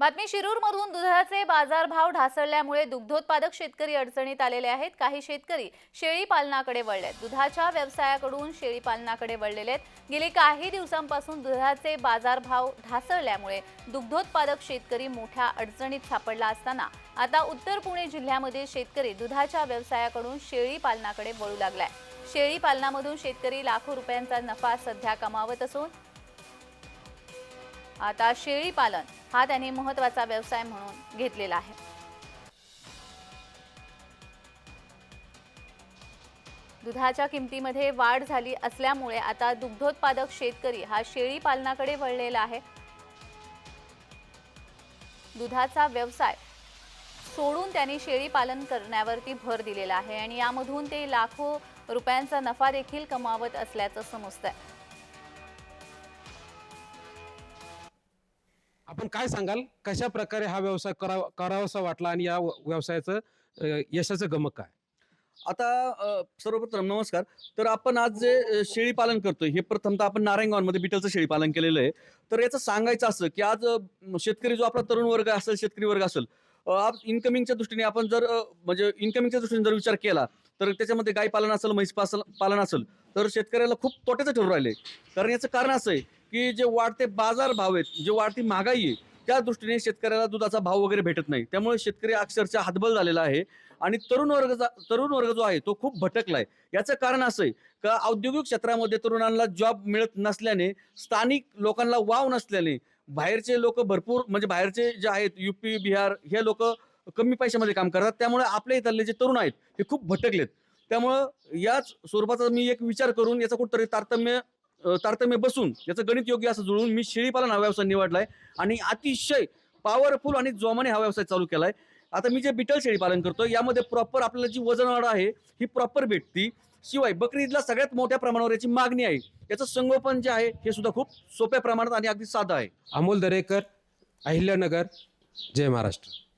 बातमी शिरूरमधून दुधाचे बाजारभाव ढासळल्यामुळे दुग्धोत्पादक शेतकरी अडचणीत आलेले आहेत. काही शेतकरी शेळी पालनाकडे वळलेत. दुधाच्या व्यवसायाकडून शेळी पालनाकडे वळलेले आहेत. गेली काही दिवसांपासून दुधाचे बाजारभाव ढासळल्यामुळे दुग्धोत्पादक शेतकरी मोठ्या अडचणीत सापडला असताना आता उत्तर पुणे जिल्ह्यामध्ये शेतकरी दुधाच्या व्यवसायाकडून शेळी पालनाकडे वळू लागलाय. शेळी पालनामधून शेतकरी लाखो रुपयांचा नफा सध्या कमावत असून आता शेळी पालन हा त्यांनी महत्त्वाचा व्यवसाय म्हणून घेतलेला आहे. दुधाच्या किमतीमध्ये वाढ झाली असल्यामुळे आता दुग्धोत्पादक शेतकरी हा शेळी पालनाकडे वळलेला आहे. दुधाचा व्यवसाय सोडून त्यांनी शेळी पालन करण्यावरती भर दिलेला आहे आणि यामधून ते लाखो रुपयांचा नफा देखील कमावत असल्याचं समजतंय. आपण काय सांगाल? कशा प्रकारे हा व्यवसाय करावा करावासा वाटला आणि या व- व्यवसायाचं यशाचं गमक काय? आता सर्वप्रथम नमस्कार. तर आपण आज जे शेळी पालन करतोय हे प्रथमतः आपण नारायणगावमध्ये बिटलचं शेळी पालन केलेलं आहे. तर याचं सांगायचं असं की आज शेतकरी जो आपला तरुण वर्ग असेल शेतकरी वर्ग असेल आप इन्कमिंगच्या दृष्टीने आपण जर म्हणजे इन्कमिंगच्या दृष्टीने जर विचार केला तर त्याच्यामध्ये गाय पालन असेल म्हैस पालन असेल तर शेतकऱ्याला खूप तोट्याचं ठरू राहिले. कारण याचं कारण असं आहे की जे वाढते बाजार भाव आहेत जे वाढती महागाई आहे त्या दृष्टीने शेतकऱ्याला दुधाचा भाव वगैरे भेटत नाही. त्यामुळे शेतकरी अक्षरशः हातबल झालेला आहे आणि तरुण वर्गाचा तरुण वर्ग जो आहे तो खूप भटकलाय याचं कारण असं आहे का औद्योगिक क्षेत्रामध्ये तरुणांना जॉब मिळत नसल्याने स्थानिक लोकांना वाव नसल्याने बाहेरचे लोक भरपूर म्हणजे बाहेरचे जे आहेत युपी बिहार हे लोक कमी पैशामध्ये काम करतात. त्यामुळे आपल्या इथले जे तरुण आहेत हे खूप भटकलेत. त्यामुळं याच स्वरूपाचा मी एक विचार करून याचा कुठतरी तारतम्य तारतम्य बसून याचं गणित योग्य असं जुळून मी शेळीपालन हा व्यवसाय निवडलाय आणि अतिशय पॉवरफुल आणि जोमाने हा व्यवसाय चालू केलाय. आता मी जे बिटल शेळीपालन करतो यामध्ये प्रॉपर आपल्याला जी वजन वाढ आहे ही प्रॉपर भेटती शिवाय बकरी ईदला सगळ्यात मोठ्या प्रमाणावर याची मागणी आहे. याचं संगोपन जे आहे हे सुद्धा खूप सोप्या प्रमाणात आणि अगदी साधं आहे. अमोल दरेकर अहिल्यानगर जय महाराष्ट्र.